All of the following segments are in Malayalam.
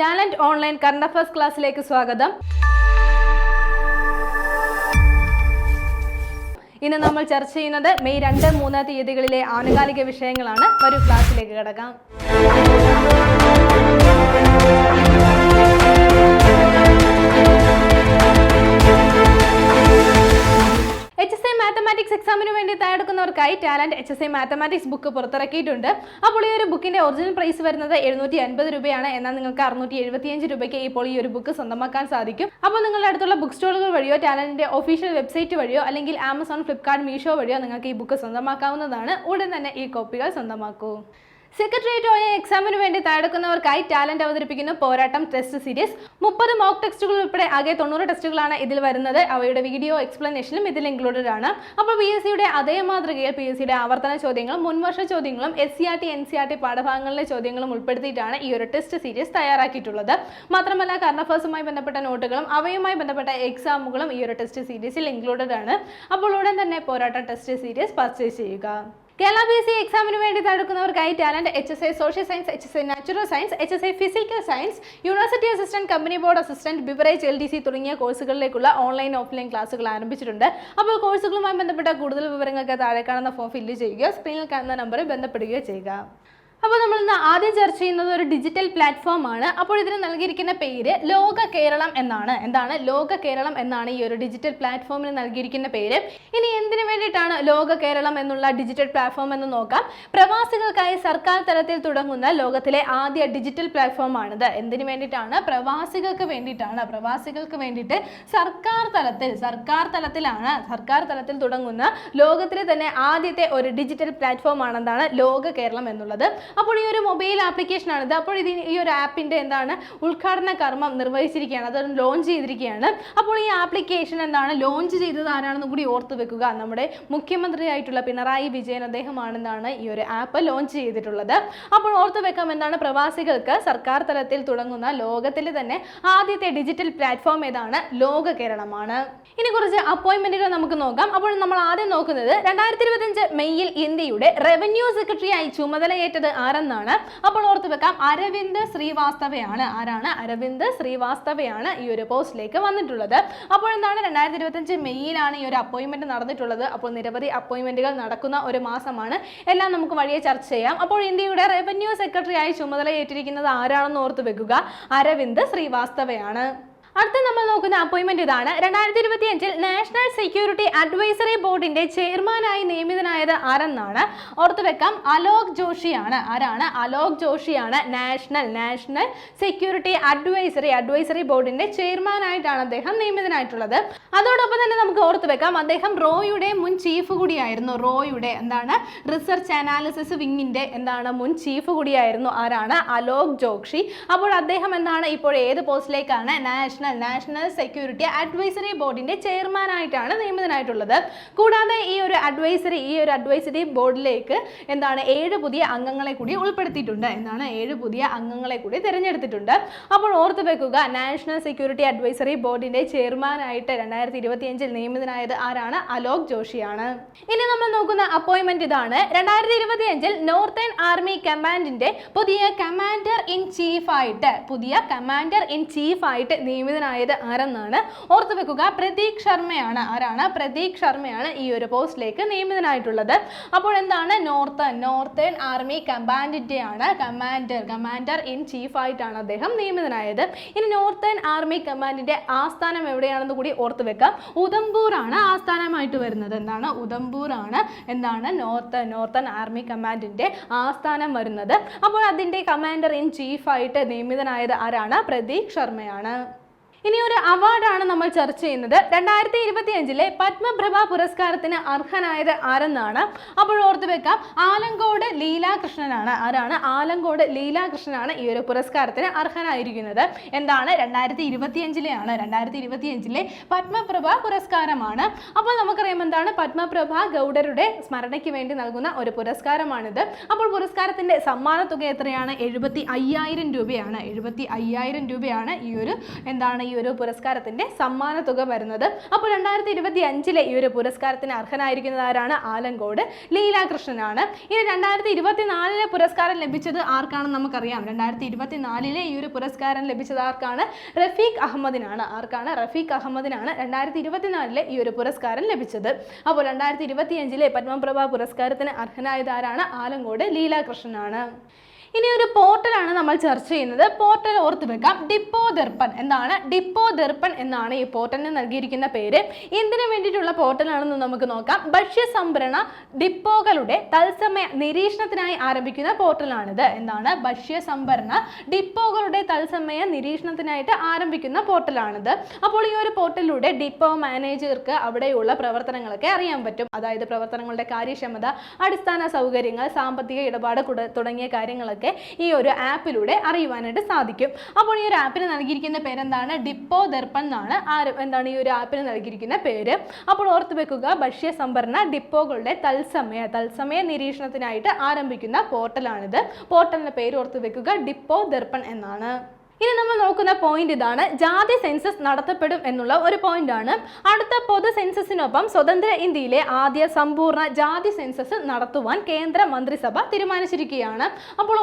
ടാലന്റ് ഓൺലൈൻ കറണ്ട് അഫയേഴ്സ് ക്ലാസ്സിലേക്ക് സ്വാഗതം. ഇന്ന് നമ്മൾ ചർച്ച ചെയ്യുന്നത് മെയ് രണ്ട് മൂന്ന് തീയതികളിലെ ആനുകാലിക വിഷയങ്ങളാണ്. ഒരു ക്ലാസ്സിലേക്ക് കിടക്കാം. മാത്തമാറ്റിക്സ് എക്സാമിന് വേണ്ടി തയ്യാറെടുക്കുന്നവർക്കായി talent H S I mathematics book പുറത്തിറക്കിയിട്ടുണ്ട്. അപ്പോൾ ഈ ഒരു ബുക്കിന്റെ ഒറിജിനൽ പ്രൈസ് വരുന്നത് എഴുന്നൂറ്റി അൻപത് രൂപയാണ്. എന്നാൽ നിങ്ങൾക്ക് അറുന്നൂറ്റി എഴുപത്തിയഞ്ച് രൂപയ്ക്ക് ഇപ്പോൾ ഈ ഒരു ബുക്ക് സ്വന്തമാക്കാൻ സാധിക്കും. അപ്പോൾ നിങ്ങളുടെ അടുത്തുള്ള ബുക്ക് സ്റ്റോളുകൾ വഴിയോ ടാലന്റിന്റെ ഒഫീഷ്യൽ വെബ്സൈറ്റ് വഴിയോ അല്ലെങ്കിൽ ആമസോൺ ഫ്ലിപ്കാർട്ട് മീഷോ വഴിയോ നിങ്ങൾക്ക് ഈ ബുക്ക് സ്വന്തമാക്കാവുന്നതാണ്. ഉടൻ തന്നെ ഈ കോപ്പികൾ സ്വന്തമാക്കൂ. സെക്രട്ടേറിയറ്റ് ഒ എക്സാമിന് വേണ്ടി തയ്യാറെടുക്കുന്നവർക്കായി ടാലന്റ് അവതരിപ്പിക്കുന്ന പോരാട്ടം ടെസ്റ്റ് സീരീസ് മുപ്പത് മോക്ക് ടെസ്റ്റുകൾ ഉൾപ്പെടെ ആകെ തൊണ്ണൂറ് ടെസ്റ്റുകളാണ് ഇതിൽ വരുന്നത്. അവയുടെ വീഡിയോ എക്സ്പ്ലനേഷനും ഇതിൽ ഇൻക്ലൂഡഡ് ആണ്. അപ്പോൾ പി എസ് സിയുടെ അതേ മാതൃകയിൽ പി എസ് സിയുടെ ആവർത്തന ചോദ്യങ്ങളും മുൻവർഷ ചോദ്യങ്ങളും S C R T N C R T പാഠഭാഗങ്ങളിലെ ചോദ്യങ്ങളും ഉൾപ്പെടുത്തിയിട്ടാണ് ഈ ഒരു ടെസ്റ്റ് സീരീസ് തയ്യാറാക്കിയിട്ടുള്ളത്. മാത്രമല്ല കറണ്ട് അഫേഴ്സുമായി ബന്ധപ്പെട്ട നോട്ടുകളും അവയുമായി ബന്ധപ്പെട്ട എക്സാമുകളും ഈ ഒരു ടെസ്റ്റ് സീരീസിൽ ഇൻക്ലൂഡഡ് ആണ്. അപ്പോൾ ഉടൻ തന്നെ പോരാട്ടം ടെസ്റ്റ് സീരീസ് പർച്ചേസ് ചെയ്യുക. കേരള ബി സി എക്സാമിന് വേണ്ടി തടുക്കുന്നവർക്കായി talent H S I social science H S I natural science H S I physical science university assistant company board assistant beverage L D C തുടങ്ങിയ കോഴ്സുകളിലേക്കുള്ള ഓൺലൈൻ ഓഫ്ലൈൻ ക്ലാസ്സുകൾ ആരംഭിച്ചിട്ടുണ്ട്. അപ്പോൾ കോഴ്സുകളുമായി ബന്ധപ്പെട്ട കൂടുതൽ വിവരങ്ങൾക്ക് താഴെ കാണുന്ന ഫോം ഫില്ല് ചെയ്യുകയോ സ്ക്രീനിൽ കാണുന്ന നമ്പറിൽ ബന്ധപ്പെടുകയോ ചെയ്യുക. അപ്പോൾ നമ്മൾ ഇന്ന് ആദ്യം ചർച്ച ചെയ്യുന്നത് ഒരു ഡിജിറ്റൽ പ്ലാറ്റ്ഫോം ആണ്. അപ്പോൾ ഇതിന് നൽകിയിരിക്കുന്ന പേര് ലോക കേരളം എന്നാണ്. എന്താണ്? ലോക കേരളം എന്നാണ് ഈ ഒരു ഡിജിറ്റൽ പ്ലാറ്റ്ഫോമിന് നൽകിയിരിക്കുന്ന പേര്. ഇനി എന്തിനു വേണ്ടിയിട്ടാണ് ലോക കേരളം എന്നുള്ള ഡിജിറ്റൽ പ്ലാറ്റ്ഫോം എന്ന് നോക്കാം. പ്രവാസികൾക്കായി സർക്കാർ തലത്തിൽ തുടങ്ങുന്ന ലോകത്തിലെ ആദ്യ ഡിജിറ്റൽ പ്ലാറ്റ്ഫോം ആണിത്. എന്തിനു വേണ്ടിയിട്ടാണ്? പ്രവാസികൾക്ക് വേണ്ടിയിട്ടാണ്. പ്രവാസികൾക്ക് വേണ്ടിയിട്ട് സർക്കാർ തലത്തിൽ സർക്കാർ തലത്തിലാണ് സർക്കാർ തലത്തിൽ തുടങ്ങുന്ന ലോകത്തിലെ തന്നെ ആദ്യത്തെ ഒരു ഡിജിറ്റൽ പ്ലാറ്റ്ഫോം ആണെന്നാണ് ലോക കേരളം എന്നുള്ളത്. അപ്പോൾ ഈ ഒരു മൊബൈൽ ആപ്ലിക്കേഷൻ ഇത് അപ്പോൾ ഇതിന് ഈ ഒരു ആപ്പിന്റെ എന്താണ് ഉദ്ഘാടന കർമ്മം നിർവഹിച്ചിരിക്കുകയാണ്. അത് ലോഞ്ച് ചെയ്തിരിക്കുകയാണ്. അപ്പോൾ ഈ ആപ്ലിക്കേഷൻ എന്താണ് ലോഞ്ച് ചെയ്തത് ആരാണെന്ന് കൂടി ഓർത്ത് വെക്കുക. നമ്മുടെ മുഖ്യമന്ത്രിയായിട്ടുള്ള പിണറായി വിജയൻ അദ്ദേഹമാണെന്നാണ് ഈ ഒരു ആപ്പ് ലോഞ്ച് ചെയ്തിട്ടുള്ളത്. അപ്പോൾ ഓർത്ത് വെക്കാം എന്താണ് പ്രവാസികൾക്ക് സർക്കാർ തലത്തിൽ തുടങ്ങുന്ന ലോകത്തിലെ തന്നെ ആദ്യത്തെ ഡിജിറ്റൽ പ്ലാറ്റ്ഫോം ഏതാണ് ലോക കേരളമാണ്. ഇനി കുറച്ച് അപ്പോയിന്റ്മെന്റുകൾ നമുക്ക് നോക്കാം. അപ്പോൾ നമ്മൾ ആദ്യം നോക്കുന്നത് രണ്ടായിരത്തി ഇരുപത്തിയഞ്ച് മെയ്യിൽ ഇന്ത്യയുടെ റവന്യൂ സെക്രട്ടറിയായി ചുമതലയേറ്റത് ആരെന്നാണ്? അപ്പോൾ ഓർത്ത് വെക്കാം അരവിന്ദ് ശ്രീവാസ്തവയാണ്. ആരാണ്? അരവിന്ദ് ശ്രീവാസ്തവയാണ് ഈ ഒരു പോസ്റ്റിലേക്ക് വന്നിട്ടുള്ളത്. അപ്പോൾ എന്താണ്? രണ്ടായിരത്തി ഇരുപത്തിയഞ്ച് മെയ്യിലാണ് ഈ ഒരു അപ്പോയിന്റ്മെന്റ് നടന്നിട്ടുള്ളത്. അപ്പോൾ നിരവധി അപ്പോയിന്റ്മെന്റുകൾ നടക്കുന്ന ഒരു മാസമാണ്. എല്ലാം നമുക്ക് വഴിയെ ചർച്ച ചെയ്യാം. അപ്പോൾ ഇന്ത്യയുടെ റവന്യൂ സെക്രട്ടറിയായി ചുമതലയേറ്റിരിക്കുന്നത് ആരാണെന്ന് ഓർത്ത് വെക്കുക? അരവിന്ദ് ശ്രീവാസ്തവയാണ്. അടുത്ത നമ്മൾ നോക്കുന്ന അപ്പോയിന്റ്മെന്റ് ഇതാണ്. രണ്ടായിരത്തി ഇരുപത്തി അഞ്ചിൽ നാഷണൽ സെക്യൂരിറ്റി അഡ്വൈസറി ബോർഡിന്റെ ചെയർമാനായി നിയമിതനായത് ആരെന്നാണ്? ഓർത്തു വെക്കാം അലോക് ജോഷിയാണ്. ആരാണ്? Alok ജോഷിയാണ് national national security advisory advisory ബോർഡിന്റെ ചെയർമാനായിട്ടാണ് അദ്ദേഹം നിയമിതനായിട്ടുള്ളത്. അതോടൊപ്പം തന്നെ നമുക്ക് ഓർത്തു വെക്കാം അദ്ദേഹം റോയുടെ മുൻ ചീഫ് കൂടിയായിരുന്നു. റോയുടെ എന്താണ്? റിസർച്ച് അനാലിസിസ് വിങ്ങിന്റെ എന്താണ്? മുൻ ചീഫ് കൂടിയായിരുന്നു. ആരാണ്? അലോക് ജോഷി. അപ്പോൾ അദ്ദേഹം എന്താണ്? ഇപ്പോൾ ഏത് പോസ്റ്റിലേക്കാണ് നാഷണൽ നാഷണൽ സെക്യൂരിറ്റി അഡ്വൈസറി ബോർഡിന്റെ ചെയർമാനായിട്ടാണ് നിയമിതനായിട്ടുള്ളത്. കൂടാതെ ഈ ഒരു അഡ്വൈസറി ഈ ഒരു അഡ്വൈസറി ബോർഡിലേക്ക് എന്താണ് ഏഴ് പുതിയ അംഗങ്ങളെ കൂടി ഉൾപ്പെടുത്തിയിട്ടുണ്ട് എന്നാണ് ഏഴ് പുതിയ അംഗങ്ങളെ കൂടി തിരഞ്ഞെടുത്തിട്ടുണ്ട്. അപ്പോൾ ഓർത്ത് വെക്കുക നാഷണൽ സെക്യൂരിറ്റി അഡ്വൈസറി ബോർഡിന്റെ ചെയർമാനായിട്ട് രണ്ടായിരത്തി ഇരുപത്തിയഞ്ചിൽ നിയമിതനായത് ആരാണ്? അലോക് ജോഷിയാണ്. ഇനി നമ്മൾ നോക്കുന്ന അപ്പോയിന്റ്മെന്റ് ഇതാണ്. രണ്ടായിരത്തി ഇരുപത്തിയഞ്ചിൽ നോർത്തേൺ ആർമി കമാൻഡിന്റെ പുതിയ കമാൻഡർ ഇൻ ചീഫ് ആയിട്ട് പുതിയ കമാൻഡർ ഇൻ ചീഫ് ആയിട്ട് നിയമിതനായത് ആരെന്നാണ് ഓർത്തു വെക്കുക. പ്രതീക് ശർമ്മയാണ്. ആരാണ്? പ്രതീക് ശർമ്മയാണ് ഈ ഒരു പോസ്റ്റിലേക്ക് നിയമിതനായിട്ടുള്ളത്. അപ്പോൾ എന്താണ്? നോർത്തേൺ നോർത്തേൺ ആർമി കമാൻഡിന്റെ ആണ് കമാൻഡർ. കമാൻഡർ ഇൻ ചീഫ് ആയിട്ടാണ് അദ്ദേഹം നിയമിതനായത്. ഇനി നോർത്തേൺ ആർമി കമാൻഡിന്റെ ആസ്ഥാനം എവിടെയാണെന്ന് കൂടി ഓർത്ത് വെക്കാം. ഉദംപൂർ ആണ് ആസ്ഥാനമായിട്ട് വരുന്നത്. എന്താണ്? ഉദംപൂർ ആണ് എന്താണ്? നോർത്ത് നോർത്തേൺ ആർമി കമാൻഡിന്റെ ആസ്ഥാനം വരുന്നത്. അപ്പോൾ അതിന്റെ കമാൻഡർ ഇൻ ചീഫ് ആയിട്ട് നിയമിതനായത് ആരാണ്? പ്രതീക് ശർമ്മയാണ്. ഇനി ഒരു അവാർഡാണ് നമ്മൾ ചർച്ച ചെയ്യുന്നത്. രണ്ടായിരത്തി ഇരുപത്തി അഞ്ചിലെ പത്മപ്രഭ പുരസ്കാരത്തിന് അർഹനായത് ആരെന്നാണ്? അപ്പോൾ ഓർത്ത് വെക്കാം ആലങ്കോട് ലീലാകൃഷ്ണനാണ്. ആരാണ്? ആലങ്കോട് ലീലാകൃഷ്ണനാണ് ഈ ഒരു പുരസ്കാരത്തിന് അർഹനായിരിക്കുന്നത്. എന്താണ്? രണ്ടായിരത്തി അഞ്ചിലെയാണ് രണ്ടായിരത്തി ഇരുപത്തി അഞ്ചിലെ പത്മപ്രഭ പുരസ്കാരമാണ്. അപ്പോൾ നമുക്കറിയാം എന്താണ്? പത്മപ്രഭ ഗൗഡരുടെ സ്മരണയ്ക്ക് വേണ്ടി നൽകുന്ന ഒരു പുരസ്കാരമാണിത്. അപ്പോൾ പുരസ്കാരത്തിന്റെ സമ്മാന തുക എത്രയാണ്? എഴുപത്തി അയ്യായിരം രൂപയാണ്. എഴുപത്തി അയ്യായിരം രൂപയാണ് ഈ ഒരു എന്താണ് ഈ ഒരു പുരസ്കാരത്തിന്റെ സമ്മാന തുക വരുന്നത്. അപ്പോൾ രണ്ടായിരത്തി ഇരുപത്തി അഞ്ചിലെ ഈ ഒരു പുരസ്കാരത്തിന് അർഹനായിരിക്കുന്നത് ആരാണ്? ആലങ്കോട് ലീലാകൃഷ്ണനാണ്. ഇനി രണ്ടായിരത്തി ഇരുപത്തിനാലിലെ പുരസ്കാരം ലഭിച്ചത് ആർക്കാണെന്ന് നമുക്കറിയാം. രണ്ടായിരത്തി ഇരുപത്തിനാലിലെ ഈ ഒരു പുരസ്കാരം ലഭിച്ചത് ആർക്കാണ്? റഫീഖ് അഹമ്മദിനാണ്. ആർക്കാണ്? റഫീഖ് അഹമ്മദിനാണ് രണ്ടായിരത്തി ഇരുപത്തിനാലിലെ ഈ ഒരു പുരസ്കാരം ലഭിച്ചത്. അപ്പോൾ രണ്ടായിരത്തി ഇരുപത്തിയഞ്ചിലെ പത്മപ്രഭ പുരസ്കാരത്തിന് അർഹനായത് ആരാണ്? ആലങ്കോട് ലീലാകൃഷ്ണനാണ്. ഇനി ഒരു പോർട്ടലാണ് നമ്മൾ ചർച്ച ചെയ്യുന്നത്. പോർട്ടൽ ഓർത്ത് വെക്കാം. ഡിപ്പോ ദർപ്പൻ എന്താണ്? ഡിപ്പോ ദർപ്പൻ എന്നാണ് ഈ പോർട്ടലിന് നൽകിയിരിക്കുന്ന പേര്. എന്തിനു വേണ്ടിയിട്ടുള്ള പോർട്ടലാണെന്ന് നമുക്ക് നോക്കാം. ഭക്ഷ്യ സംഭരണ ഡിപ്പോകളുടെ തത്സമയ നിരീക്ഷണത്തിനായി ആരംഭിക്കുന്ന പോർട്ടലാണിത്. എന്താണ്? ഭക്ഷ്യ സംഭരണ ഡിപ്പോകളുടെ തത്സമയ നിരീക്ഷണത്തിനായിട്ട് ആരംഭിക്കുന്ന പോർട്ടലാണിത്. അപ്പോൾ ഈ ഒരു പോർട്ടലിലൂടെ ഡിപ്പോ മാനേജർക്ക് അവിടെയുള്ള പ്രവർത്തനങ്ങളൊക്കെ അറിയാൻ പറ്റും. അതായത് പ്രവർത്തനങ്ങളുടെ കാര്യക്ഷമത അടിസ്ഥാന സൗകര്യങ്ങൾ സാമ്പത്തിക ഇടപാട് തുടങ്ങിയ കാര്യങ്ങളൊക്കെ ഈ ഒരു ആപ്പിലൂടെ അറിയുവാനായിട്ട് സാധിക്കും. അപ്പോൾ ഈ ഒരു ആപ്പിന് നൽകിയിരിക്കുന്ന പേരെന്താണ്? ഡിപ്പോ ദർപ്പൺ എന്നാണ്. എന്താണ് ഈ ഒരു ആപ്പിന് നൽകിയിരിക്കുന്ന പേര്. അപ്പോൾ ഓർത്ത് വെക്കുക ഭക്ഷ്യ സംഭരണ ഡിപ്പോകളുടെ തത്സമയ തത്സമയ നിരീക്ഷണത്തിനായിട്ട് ആരംഭിക്കുന്ന പോർട്ടലാണിത്. പോർട്ടലിന്റെ പേര് ഓർത്ത് വെക്കുക ഡിപ്പോ ദർപ്പൺ എന്നാണ്. ഇനി നമ്മൾ നോക്കുന്ന പോയിന്റ് ഇതാണ്. ജാതി സെൻസസ് നടത്തപ്പെടും എന്നുള്ള ഒരു പോയിന്റ് ആണ്. അടുത്ത പൊതു സെൻസസിനൊപ്പം സ്വതന്ത്ര ഇന്ത്യയിലെ ആദ്യ സമ്പൂർണ ജാതി സെൻസസ് നടത്തുവാൻ കേന്ദ്ര മന്ത്രിസഭ തീരുമാനിച്ചിരിക്കുകയാണ്. അപ്പോൾ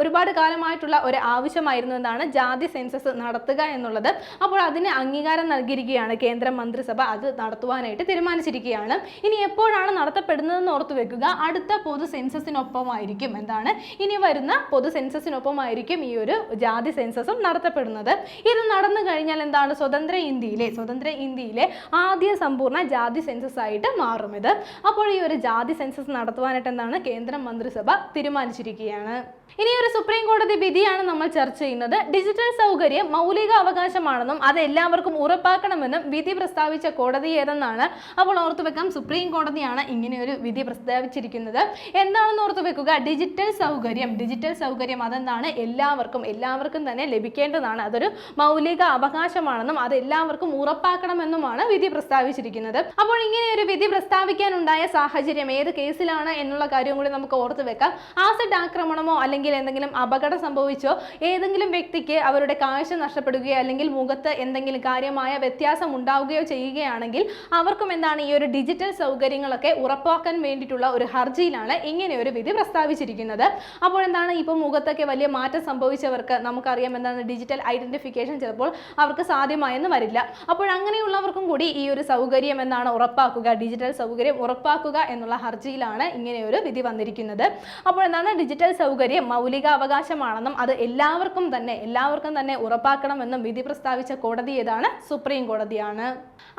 ഒരുപാട് കാലമായിട്ടുള്ള ഒരു ആവശ്യമായിരുന്നു എന്താണ് ജാതി സെൻസസ് നടത്തുക എന്നുള്ളത്. അപ്പോൾ അതിന് അംഗീകാരം നൽകിയിരിക്കുകയാണ് കേന്ദ്ര മന്ത്രിസഭ അത് നടത്തുവാനായിട്ട് തീരുമാനിച്ചിരിക്കുകയാണ്. ഇനി എപ്പോഴാണ് നടത്തപ്പെടുന്നതെന്ന് ഓർത്തു വെക്കുക. അടുത്ത പൊതു സെൻസസിനൊപ്പമായിരിക്കും എന്താണ്. ഇനി വരുന്ന പൊതു സെൻസസിനൊപ്പമായിരിക്കും ഈ ഒരു ജാതി സെൻസസും നടത്തപ്പെടുന്നത്. ഇത് നടന്നു കഴിഞ്ഞാൽ എന്താണ്? സ്വതന്ത്ര ഇന്ത്യയിലെ സ്വതന്ത്ര ഇന്ത്യയിലെ ആദ്യ സമ്പൂർണ ജാതി സെൻസസ് ആയിട്ട് മാറും ഇത്. അപ്പോൾ ഈ ഒരു ജാതി സെൻസസ് നടത്തുവാനായിട്ട് എന്താണ്? കേന്ദ്ര മന്ത്രിസഭ തീരുമാനിച്ചിരിക്കുകയാണ്. ഇനി ഒരു സുപ്രീം കോടതി വിധിയാണ് നമ്മൾ ചർച്ച ചെയ്യുന്നത്. ഡിജിറ്റൽ സൗകര്യം മൗലിക അവകാശമാണെന്നും അത് എല്ലാവർക്കും ഉറപ്പാക്കണമെന്നും വിധി പ്രസ്താവിച്ച കോടതി ഏതെന്നാണ്? അപ്പോൾ ഓർത്തു വെക്കാം സുപ്രീം കോടതിയാണ് ഇങ്ങനെ ഒരു വിധി പ്രസ്താവിച്ചിരിക്കുന്നത്. എന്താണെന്ന് ഓർത്തു വെക്കുക? ഡിജിറ്റൽ സൗകര്യം ഡിജിറ്റൽ സൗകര്യം അതെന്താണ്? എല്ലാവർക്കും എല്ലാവർക്കും തന്നെ ലഭിക്കേണ്ടതാണ്. അതൊരു മൗലിക അവകാശമാണെന്നും അത് എല്ലാവർക്കും ഉറപ്പാക്കണമെന്നുമാണ് വിധി പ്രസ്താവിച്ചിരിക്കുന്നത്. അപ്പോൾ ഇങ്ങനെ ഒരു വിധി പ്രസ്താവിക്കാനുണ്ടായ സാഹചര്യം ഏത് കേസിലാണ് എന്നുള്ള കാര്യം കൂടി നമുക്ക് ഓർത്ത് വെക്കാം. ആസിഡ് ആക്രമണമോ അല്ലെങ്കിൽ എന്തെങ്കിലും അപകടം സംഭവിച്ചോ ഏതെങ്കിലും വ്യക്തിക്ക് അവരുടെ കാഴ്ച നഷ്ടപ്പെടുകയോ അല്ലെങ്കിൽ മുഖത്ത് എന്തെങ്കിലും കാര്യമായ വ്യത്യാസം ഉണ്ടാവുകയോ ചെയ്യുകയാണെങ്കിൽ അവർക്കും എന്താണ് ഈ ഒരു ഡിജിറ്റൽ സൗകര്യങ്ങളൊക്കെ ഉറപ്പാക്കാൻ വേണ്ടിയിട്ടുള്ള ഒരു ഹർജിയിലാണ് ഇങ്ങനെ ഒരു വിധി പ്രസ്താവിച്ചിരിക്കുന്നത്. അപ്പോൾ എന്താണ് ഇപ്പോൾ മുഖത്തൊക്കെ വലിയ മാറ്റം സംഭവിച്ചവർക്ക് നമുക്കറിയാം എന്താണ് ഡിജിറ്റൽ ഐഡന്റിഫിക്കേഷൻ ചിലപ്പോൾ അവർക്ക് സാധ്യമായെന്ന് വരില്ല. അപ്പോൾ അങ്ങനെയുള്ളവർക്കും കൂടി ഈ ഒരു സൗകര്യം എന്നാണ് ഉറപ്പാക്കുക. ഡിജിറ്റൽ സൗകര്യം ഉറപ്പാക്കുക എന്നുള്ള ഹർജിയിലാണ് ഇങ്ങനെ ഒരു വിധി വന്നിരിക്കുന്നത്. അപ്പോൾ എന്താണ് ഡിജിറ്റൽ സൗകര്യം മൗലിക അവകാശമാണെന്നും അത് എല്ലാവർക്കും തന്നെ എല്ലാവർക്കും തന്നെ ഉറപ്പാക്കണമെന്നും വിധി പ്രസ്താവിച്ച കോടതി ഏതാണ്? സുപ്രീം കോടതിയാണ്.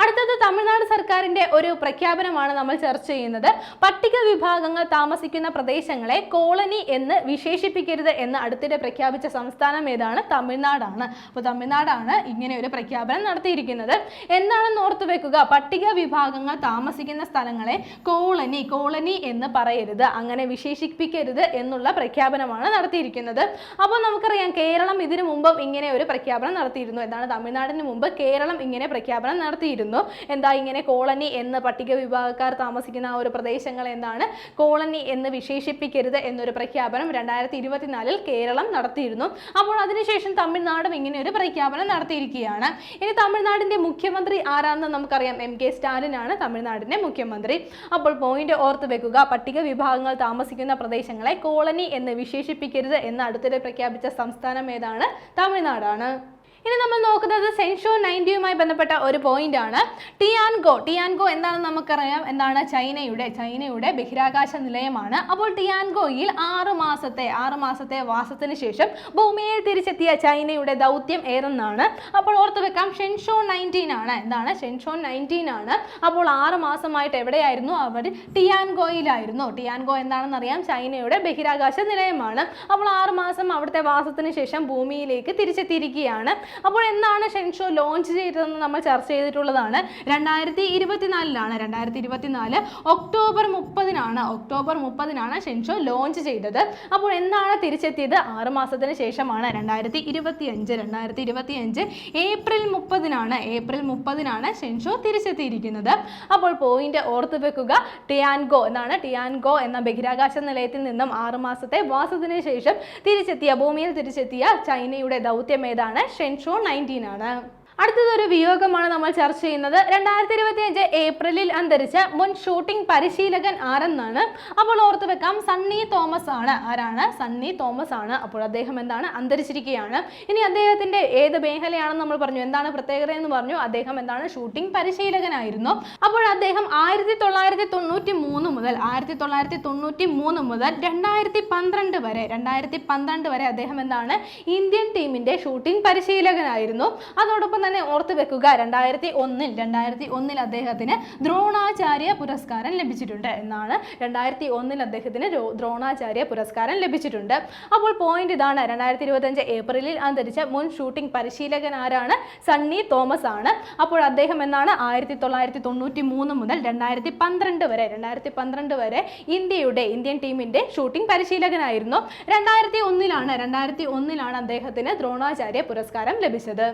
അടുത്തത് തമിഴ്നാട് സർക്കാരിന്റെ ഒരു പ്രഖ്യാപനമാണ് നമ്മൾ ചർച്ച ചെയ്യുന്നത്. പട്ടിക വിഭാഗങ്ങൾ താമസിക്കുന്ന പ്രദേശങ്ങളെ കോളനി എന്ന് വിശേഷിപ്പിക്കരുത് എന്ന് അടുത്തിടെ പ്രഖ്യാപിച്ച സംസ്ഥാനം ഏതാണ്? തമിഴ്നാടാണ്. അപ്പോൾ തമിഴ്നാടാണ് ഇങ്ങനെ ഒരു പ്രഖ്യാപനം നടത്തിയിരിക്കുന്നത്. എന്താണെന്ന് ഓർത്തു വെക്കുക? പട്ടിക വിഭാഗങ്ങൾ താമസിക്കുന്ന സ്ഥലങ്ങളെ കോളനി കോളനി എന്ന് പറയരുത്. അങ്ങനെ വിശേഷിപ്പിക്കരുത് എന്നുള്ള പ്രഖ്യാപനമാണ് നടത്തിയിരിക്കുന്നത്. അപ്പോൾ നമുക്കറിയാം കേരളം ഇതിനു മുമ്പും ഇങ്ങനെ ഒരു പ്രഖ്യാപനം നടത്തിയിരുന്നു. എന്താണ്? തമിഴ്നാടിന് മുമ്പ് കേരളം ഇങ്ങനെ പ്രഖ്യാപനം നടത്തിയിരുന്നു. എന്താ ഇങ്ങനെ കോളനി എന്ന് പട്ടിക വിഭാഗക്കാർ താമസിക്കുന്ന ആ ഒരു പ്രദേശങ്ങൾ എന്താണ്? കോളനി എന്ന് വിശേഷിപ്പിക്കരുത് എന്നൊരു പ്രഖ്യാപനം രണ്ടായിരത്തി ഇരുപത്തിനാലിൽ കേരളം നടത്തിയിരുന്നു. അപ്പോൾ അതിനുശേഷം തമിഴ്നാടും ഇങ്ങനെ ഒരു പ്രഖ്യാപനം നടത്തിയിരിക്കുകയാണ്. ഇനി തമിഴ്നാടിന്റെ മുഖ്യമന്ത്രി ആരാണെന്ന് നമുക്കറിയാം. എം കെ സ്റ്റാലിൻ ആണ് തമിഴ്നാടിന്റെ മുഖ്യമന്ത്രി. അപ്പോൾ പോയിന്റ് ഓർത്ത് വെക്കുക. പട്ടിക വിഭാഗങ്ങൾ താമസിക്കുന്ന പ്രദേശങ്ങളെ കോളനി എന്ന് വിശേഷിപ്പിക്കരുത് എന്ന് അടുത്തിടെ പ്രഖ്യാപിച്ച സംസ്ഥാനം ഏതാണ്? തമിഴ്നാടാണ്. ഇനി നമ്മൾ നോക്കുന്നത് സെൻഷോ നയന്റിയുമായി ബന്ധപ്പെട്ട ഒരു പോയിന്റ് ആണ്. ടിയാൻഗോ ടിയാൻഗോ എന്താണെന്ന് നമുക്കറിയാം? എന്താണ്? ചൈനയുടെ ചൈനയുടെ ബഹിരാകാശ നിലയമാണ്. അപ്പോൾ ടിയാൻഗോയിൽ ആറ് മാസത്തെ ആറ് മാസത്തെ വാസത്തിന് ശേഷം ഭൂമിയിൽ തിരിച്ചെത്തിയ ചൈനയുടെ ദൗത്യം ഏതെന്നാണ്? അപ്പോൾ ഓർത്ത് വെക്കാം. ഷെൻഷോ നയന്റീൻ ആണ്. എന്താണ്? ഷെൻഷോ നയന്റീൻ ആണ്. അപ്പോൾ ആറ് മാസമായിട്ട് എവിടെയായിരുന്നു? അവർ ടിയാൻഗോയിലായിരുന്നു ടിയാൻഗോ എന്താണെന്ന് അറിയാം? ചൈനയുടെ ബഹിരാകാശ നിലയമാണ്. അപ്പോൾ ആറ് മാസം അവിടുത്തെ വാസത്തിന് ശേഷം ഭൂമിയിലേക്ക് തിരിച്ചെത്തിയിരിക്കുകയാണ്. അപ്പോൾ എന്താണ് ഷെൻഷോ ലോഞ്ച് ചെയ്തതെന്ന് നമ്മൾ ചർച്ച ചെയ്തിട്ടുള്ളതാണ്. രണ്ടായിരത്തി ഇരുപത്തിനാലിലാണ് രണ്ടായിരത്തി ഇരുപത്തിനാല് ഒക്ടോബർ മുപ്പതിനാണ് ഒക്ടോബർ മുപ്പതിനാണ് ഷെൻഷോ ലോഞ്ച് ചെയ്തത്. അപ്പോൾ എന്താണ് തിരിച്ചെത്തിയത്? ആറ് മാസത്തിന് ശേഷമാണ് രണ്ടായിരത്തി ഇരുപത്തി അഞ്ച് രണ്ടായിരത്തി ഇരുപത്തി അഞ്ച് ഏപ്രിൽ മുപ്പതിനാണ് ഏപ്രിൽ മുപ്പതിനാണ് ഷെൻഷോ തിരിച്ചെത്തിയിരിക്കുന്നത്. അപ്പോൾ പോയിന്റ് ഓർത്ത് വെക്കുക ടിയാൻഗോ എന്നാണ് ടിയാൻഗോ എന്ന ബഹിരാകാശ നിലയത്തിൽ നിന്നും ആറ് മാസത്തെ വാസത്തിന് ശേഷം തിരിച്ചെത്തിയ ഭൂമിയിൽ തിരിച്ചെത്തിയ ചൈനയുടെ ദൗത്യം ഏതാണ്? നയന്റീൻ ആണ് അടുത്തതൊരു വിയോഗമാണ് നമ്മൾ ചർച്ച ചെയ്യുന്നത്. രണ്ടായിരത്തി ഇരുപത്തി അഞ്ച് ഏപ്രിലിൽ അന്തരിച്ച മുൻ ഷൂട്ടിംഗ് പരിശീലകൻ ആരെന്നാണ്? അപ്പോൾ ഓർത്തു വെക്കാം സണ്ണി തോമസ് ആണ്. ആരാണ്? സണ്ണി തോമസ് ആണ്. അപ്പോൾ അദ്ദേഹം എന്താണ്? അന്തരിച്ചിരിക്കുകയാണ്. ഇനി അദ്ദേഹത്തിന്റെ ഏത് മേഖലയാണെന്ന് നമ്മൾ പറഞ്ഞു. എന്താണ് പ്രത്യേകത എന്ന് പറഞ്ഞു. അദ്ദേഹം എന്താണ്? ഷൂട്ടിംഗ് പരിശീലകനായിരുന്നു. അപ്പോൾ അദ്ദേഹം ആയിരത്തി തൊള്ളായിരത്തി തൊണ്ണൂറ്റി മൂന്ന് മുതൽ ആയിരത്തി തൊള്ളായിരത്തി തൊണ്ണൂറ്റി മൂന്ന് മുതൽ രണ്ടായിരത്തി പന്ത്രണ്ട് വരെ രണ്ടായിരത്തി പന്ത്രണ്ട് വരെ അദ്ദേഹം എന്താണ്? ഇന്ത്യൻ ടീമിന്റെ ഷൂട്ടിംഗ് പരിശീലകനായിരുന്നു. അതോടൊപ്പം തന്നെ ഓർത്ത് വെക്കുക. രണ്ടായിരത്തി ഒന്നിൽ രണ്ടായിരത്തി ഒന്നിൽ അദ്ദേഹത്തിന് ദ്രോണാചാര്യ പുരസ്കാരം ലഭിച്ചിട്ടുണ്ട് എന്നാണ് രണ്ടായിരത്തി ഒന്നിൽ അദ്ദേഹത്തിന് ദ്രോണാചാര്യ പുരസ്കാരം ലഭിച്ചിട്ടുണ്ട്. അപ്പോൾ പോയിന്റ് ഇതാണ്. രണ്ടായിരത്തി ഇരുപത്തഞ്ച് ഏപ്രിലിൽ അന്തരിച്ച മുൻ ഷൂട്ടിംഗ് പരിശീലകൻ ആരാണ്? സണ്ണി തോമസ് ആണ്. അപ്പോൾ അദ്ദേഹം എന്നാണ്? ആയിരത്തി തൊള്ളായിരത്തി തൊണ്ണൂറ്റി മൂന്ന് മുതൽ രണ്ടായിരത്തി പന്ത്രണ്ട് വരെ രണ്ടായിരത്തി പന്ത്രണ്ട് വരെ ഇന്ത്യയുടെ ഇന്ത്യൻ ടീമിന്റെ ഷൂട്ടിംഗ് പരിശീലകനായിരുന്നു. രണ്ടായിരത്തി ഒന്നിലാണ് രണ്ടായിരത്തി ഒന്നിലാണ് അദ്ദേഹത്തിന് ദ്രോണാചാര്യ പുരസ്കാരം ലഭിച്ചത്.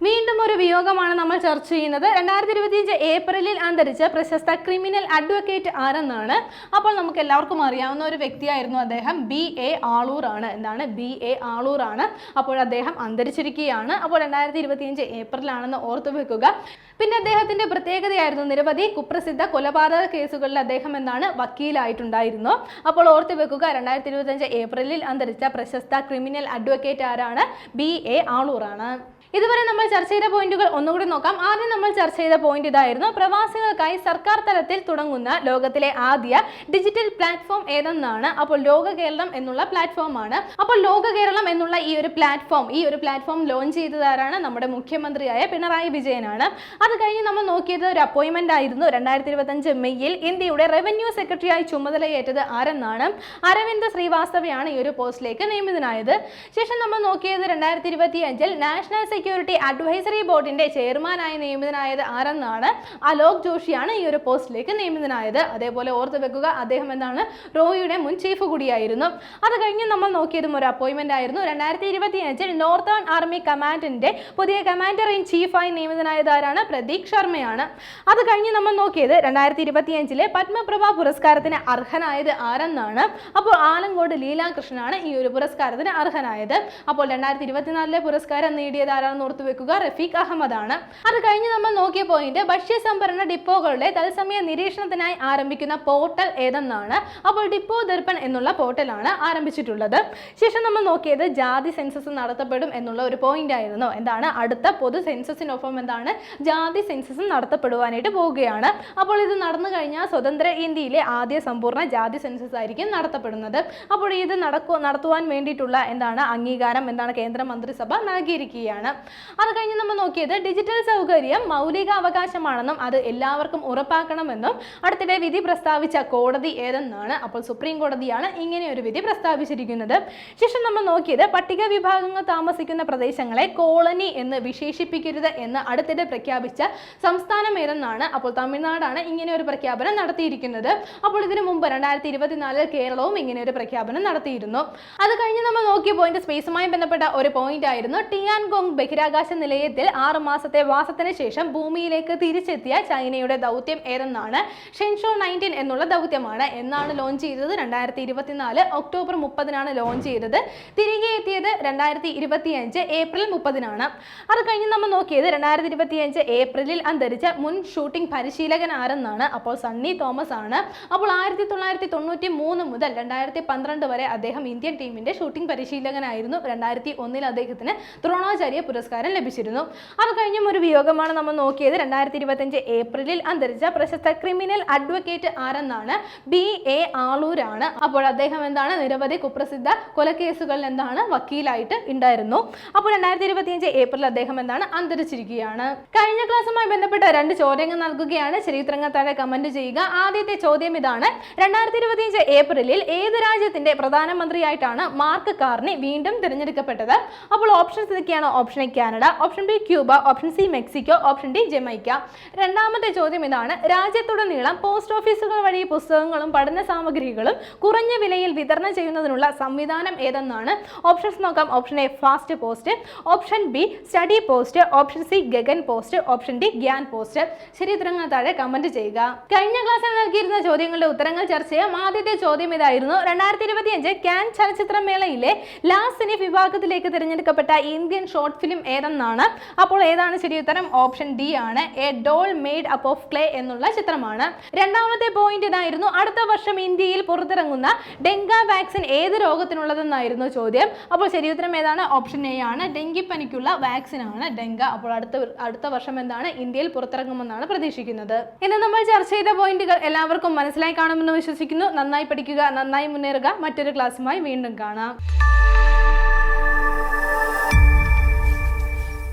വീണ്ടും ഒരു വിയോഗമാണ് നമ്മൾ ചർച്ച ചെയ്യുന്നത്. രണ്ടായിരത്തി ഇരുപത്തിയഞ്ച് ഏപ്രിലിൽ അന്തരിച്ച പ്രശസ്ത ക്രിമിനൽ അഡ്വക്കേറ്റ് ആരെന്നാണ്? അപ്പോൾ നമുക്ക് എല്ലാവർക്കും അറിയാവുന്ന ഒരു വ്യക്തിയായിരുന്നു അദ്ദേഹം. ബി. എ. ആളൂർ ആണ് എന്താണ്? ബി. എ. ആളൂർ ആണ് അപ്പോൾ അദ്ദേഹം അന്തരിച്ചിരിക്കുകയാണ്. അപ്പോൾ രണ്ടായിരത്തി ഇരുപത്തിയഞ്ച് ഏപ്രിലാണെന്ന് ഓർത്തു വെക്കുക. പിന്നെ അദ്ദേഹത്തിന്റെ പ്രത്യേകതയായിരുന്നു നിരവധി കുപ്രസിദ്ധ കൊലപാതക കേസുകളിൽ അദ്ദേഹം എന്താണ്? വക്കീലായിട്ടുണ്ടായിരുന്നു. അപ്പോൾ ഓർത്തു വെക്കുക രണ്ടായിരത്തി ഇരുപത്തിയഞ്ച് ഏപ്രിലിൽ അന്തരിച്ച പ്രശസ്ത ക്രിമിനൽ അഡ്വക്കേറ്റ് ആരാണ്? ബി. എ. ആളൂർ ആണ് ഇതുവരെ നമ്മൾ ചർച്ച ചെയ്ത പോയിന്റുകൾ ഒന്നുകൂടി നോക്കാം. ആദ്യം നമ്മൾ ചർച്ച ചെയ്ത പോയിന്റ് ഇതായിരുന്നു. പ്രവാസികൾക്കായി സർക്കാർ തലത്തിൽ തുടങ്ങുന്ന ലോകത്തിലെ ആദ്യ ഡിജിറ്റൽ പ്ലാറ്റ്ഫോം ഏതെന്നാണ്? അപ്പോൾ ലോക കേരളം എന്നുള്ള പ്ലാറ്റ്ഫോം ആണ്. അപ്പോൾ ലോക കേരളം എന്നുള്ള ഈ ഒരു പ്ലാറ്റ്ഫോം ഈ ഒരു പ്ലാറ്റ്ഫോം ലോഞ്ച് ചെയ്തതാരാണ്? നമ്മുടെ മുഖ്യമന്ത്രിയായ പിണറായി വിജയനാണ്. അത് കഴിഞ്ഞ് നമ്മൾ നോക്കിയത് ഒരു അപ്പോയിന്റ്മെന്റ് ആയിരുന്നു രണ്ടായിരത്തി ഇരുപത്തഞ്ച് മെയ്യിൽ ഇന്ത്യയുടെ റവന്യൂ സെക്രട്ടറിയായി ചുമതലയേറ്റത് ആരെന്നാണ്? അരവിന്ദ് ശ്രീവാസ്തവയാണ് ഈ ഒരു പോസ്റ്റിലേക്ക് നിയമിതനായത്. ശേഷം നമ്മൾ നോക്കിയത് രണ്ടായിരത്തി ഇരുപത്തി അഞ്ചിൽ നാഷണൽ സെക്യൂരിറ്റി അഡ്വൈസറി ബോർഡിന്റെ ചെയർമാനായി നിയമിതനായത് ആരെന്നാണ് അലോക് ജോഷിയാണ് ഈ ഒരു പോസ്റ്റിലേക്ക് നിയമിതനായത്. അതേപോലെ ഓർത്ത് വെക്കുക അദ്ദേഹം എന്താണ്? റോയുടെ മുൻ ചീഫ് കൂടിയായിരുന്നു. അത് കഴിഞ്ഞ് നമ്മൾ നോക്കിയതും ഒരു അപ്പോയിന്റ്മെന്റ് ആയിരുന്നു. രണ്ടായിരത്തി ഇരുപത്തി അഞ്ചിൽ നോർത്തേൺ ആർമി കമാൻഡിന്റെ പുതിയ കമാൻഡർ ഇൻ ചീഫായി നിയമിതനായത് ആരാണ്? പ്രതീക് ശർമ്മയാണ്. അത് കഴിഞ്ഞ് നമ്മൾ നോക്കിയത് രണ്ടായിരത്തി ഇരുപത്തി അഞ്ചിലെ പത്മപ്രഭ പുരസ്കാരത്തിന് അർഹനായത് ആരെന്നാണ്? അപ്പോൾ ആലങ്കോട് ലീലാകൃഷ്ണനാണ് ഈ ഒരു പുരസ്കാരത്തിന് അർഹനായത്. അപ്പോൾ രണ്ടായിരത്തി ഇരുപത്തിനാലിലെ പുരസ്കാരം നേടിയത് ആരാണെന്ന് ഓർത്തു വെക്കുക. റഫീഖ് അഹമ്മദ് ആണ് അത് കഴിഞ്ഞ് നമ്മൾ നോക്കിയ പോയിന്റ് ഭക്ഷ്യ സംഭരണ ഡിപ്പോകളുടെ തത്സമയ നിരീക്ഷണത്തിനായി ആരംഭിക്കുന്ന പോർട്ടൽ ഏതെന്നാണ്? അപ്പോൾ ഡിപ്പോ ദർപ്പൺ എന്നുള്ള പോർട്ടലാണ് ആരംഭിച്ചിട്ടുള്ളത്. ശേഷം നമ്മൾ നോക്കിയത് ജാതി സെൻസസ് നടത്തപ്പെടും എന്നുള്ള ഒരു പോയിന്റ് ആയിരുന്നു. എന്താണ്? അടുത്ത പൊതു സെൻസസിനൊപ്പം എന്താണ്? ജാതി സെൻസസ് നടത്തപ്പെടുവാനായിട്ട് പോവുകയാണ്. അപ്പോൾ ഇത് നടന്നു കഴിഞ്ഞാൽ സ്വതന്ത്ര ഇന്ത്യയിലെ ആദ്യ സമ്പൂർണ ജാതി സെൻസസ് ആയിരിക്കും നടത്തപ്പെടുന്നത്. അപ്പോൾ ഇത് നടക്കു നടത്തുവാൻ വേണ്ടിയിട്ടുള്ള എന്താണ്? അംഗീകാരം എന്താണ്? കേന്ദ്ര മന്ത്രിസഭ നൽകിയിരിക്കുകയാണ്. അത് കഴിഞ്ഞ് നമ്മൾ നോക്കിയത് ഡിജിറ്റൽ സൗകര്യം മൗലിക അവകാശമാണെന്നും അത് എല്ലാവർക്കും ഉറപ്പാക്കണമെന്നും അടുത്തിടെ വിധി പ്രസ്താവിച്ച കോടതി ഏതെന്നാണ് അപ്പോൾ സുപ്രീം കോടതിയാണ് ഇങ്ങനെ ഒരു വിധി പ്രസ്താവിച്ചിരിക്കുന്നത്. ശേഷം നമ്മൾ നോക്കിയത് പട്ടിക വിഭാഗങ്ങൾ താമസിക്കുന്ന പ്രദേശങ്ങളെ കോളനി എന്ന് വിശേഷിപ്പിക്കരുത് എന്ന് അടുത്തിടെ പ്രഖ്യാപിച്ച സംസ്ഥാനം ഏതെന്നാണ് അപ്പോൾ തമിഴ്നാടാണ് ഇങ്ങനെ ഒരു പ്രഖ്യാപനം നടത്തിയിരിക്കുന്നത്. അപ്പോൾ ഇതിനു മുമ്പ് രണ്ടായിരത്തി ഇരുപത്തിനാലിൽ കേരളവും ഇങ്ങനെ ഒരു പ്രഖ്യാപനം നടത്തിയിരുന്നു. അത് കഴിഞ്ഞ് നമ്മൾ നോക്കിയ പോയിന്റ് സ്പേസുമായി ബന്ധപ്പെട്ട ഒരു പോയിന്റ് ആയിരുന്നു ടിയാൻഗോങ് ബഹിരാകാശ നിലയത്തിൽ ആറ് മാസത്തെ വാസത്തിന് ശേഷം ഭൂമിയിലേക്ക് തിരിച്ചെത്തിയ ചൈനയുടെ ദൗത്യം ഏതെന്നാണ് ഷെൻഷോ നയന്റീൻ എന്നുള്ള ദൗത്യമാണ് എന്നാണ് ലോഞ്ച് ചെയ്തത്. രണ്ടായിരത്തി ഇരുപത്തിനാല് ഒക്ടോബർ മുപ്പതിനാണ് ലോഞ്ച് ചെയ്തത്. തിരികെ എത്തിയത് രണ്ടായിരത്തി ഇരുപത്തിയഞ്ച് ഏപ്രിൽ മുപ്പതിനാണ്. അത് കഴിഞ്ഞ് നമ്മൾ നോക്കിയത് രണ്ടായിരത്തി ഇരുപത്തിയഞ്ച് ഏപ്രിലിൽ അന്തരിച്ച മുൻ ഷൂട്ടിംഗ് പരിശീലകൻ ആരെന്നാണ് അപ്പോൾ സണ്ണി തോമസ് ആണ്. അപ്പോൾ ആയിരത്തി തൊള്ളായിരത്തി തൊണ്ണൂറ്റി മൂന്ന് മുതൽ രണ്ടായിരത്തി പന്ത്രണ്ട് വരെ അദ്ദേഹം ഇന്ത്യൻ ടീമിന്റെ ഷൂട്ടിംഗ് പരിശീലകനായിരുന്നു. രണ്ടായിരത്തി ഒന്നിൽ അദ്ദേഹത്തിന് ദ്രോണാചാര്യ പുരസ്കാരം ലഭിച്ചിരുന്നു. അത് കഴിഞ്ഞും ഒരു വിയോഗമാണ് നമ്മൾ നോക്കിയത്. രണ്ടായിരത്തി ഇരുപത്തിയഞ്ച് ഏപ്രിലിൽ അന്തരിച്ച പ്രശസ്ത ക്രിമിനൽ അഡ്വക്കേറ്റ് ആരെന്നാണ്? ബി. എ. ആളൂരാണ്. അപ്പോൾ അദ്ദേഹം എന്താണ്? നിരവധി കുപ്രസിദ്ധ കൊലക്കേസുകളിൽ എന്താണ്? വക്കീലായിട്ട് ഉണ്ടായിരുന്നു. അപ്പോൾ രണ്ടായിരത്തി ഇരുപത്തിയഞ്ച് ഏപ്രിൽ അദ്ദേഹം എന്താണ്? അന്തരിച്ചിരിക്കുകയാണ്. കഴിഞ്ഞ ക്ലാസ്സുമായി ബന്ധപ്പെട്ട രണ്ട് ചോദ്യങ്ങൾ നൽകുകയാണ്. ചരിത്രങ്ങൾ താഴെ കമന്റ് ചെയ്യുക. ആദ്യത്തെ ചോദ്യം ഇതാണ്. രണ്ടായിരത്തി ഇരുപത്തിയഞ്ച് ഏപ്രിലിൽ ഏത് രാജ്യത്തിന്റെ പ്രധാനമന്ത്രിയായിട്ടാണ് മാർക്ക് കാർണി വീണ്ടും തിരഞ്ഞെടുക്കപ്പെട്ടത്? അപ്പോൾ ഓപ്ഷൻസ് ഇതൊക്കെയാണ്. Option Canada option B Cuba option C Mexico option D Jamaica. രണ്ടാമത്തെ ചോദ്യം ഇതാണ്. രാജ്യത്തുടനീളം പോസ്റ്റ് ഓഫീസുകൾ വഴി പുസ്തകങ്ങളും പഠന സാമഗ്രികളും കുറഞ്ഞ വിലയിൽ വിതരണം ചെയ്യുന്നതിനുള്ള സംവിധാനം ഏതെന്നാണ്? ഓപ്ഷൻസ് നോക്കാം. Option A fast post. Option B study post. Option C Gagan post. Option D Gyan post. ശരി ഉത്തരങ്ങൾ താഴെ കമന്റ് ചെയ്യുക. കഴിഞ്ഞ ക്ലാസ്സിൽ നൽകിയിരുന്ന ചോദ്യങ്ങളുടെ ഉത്തരങ്ങൾ ചർച്ച ചെയ്യാം. ആദ്യത്തെ ചോദ്യം ഇതായിരുന്നു. രണ്ടായിരത്തി ഇരുപത്തിയഞ്ച് ക്യാൻ ചലച്ചിത്രമേളയിലെ ലാസ്റ്റ് സിനി വിഭാഗത്തിലേക്ക് തിരഞ്ഞെടുക്കപ്പെട്ട ഇന്ത്യൻ ഷോർട്ട് ഫിലിം ഏതെന്നാണ്? അപ്പോൾ ഏതാണ് ശരി ഉത്തരം? ഓപ്ഷൻ ഡി ആണ്. A doll made up of clay എന്നുള്ള ചിത്രമാണ്. രണ്ടാമത്തെ പോയിന്റ് ഇതായിരുന്നു. അടുത്ത വർഷം ഇന്ത്യയിൽ പുറത്തിറങ്ങുന്ന ഡെങ്ക വാക്സിൻ ഏത് രോഗത്തിനുള്ളതെന്നായിരുന്നു ചോദ്യം. അപ്പോൾ ശരി ഉത്തരം ഏതാണ്? ഓപ്ഷൻ എ ആണ്. ഡെങ്കിപ്പനിക്കുള്ള വാക്സിൻ ആണ് ഡെങ്ക. അപ്പോൾ അടുത്ത അടുത്ത വർഷം എന്താണ്? ഇന്ത്യയിൽ പുറത്തിറങ്ങുമെന്നാണ് പ്രതീക്ഷിക്കുന്നത്. ഇന്ന് നമ്മൾ ചർച്ച ചെയ്ത പോയിന്റുകൾ എല്ലാവർക്കും മനസ്സിലായി കാണുമെന്ന് വിശ്വസിക്കുന്നു. നന്നായി പഠിക്കുക നന്നായി മുന്നേറുക. മറ്റൊരു ക്ലാസ്സുമായി വീണ്ടും കാണാം.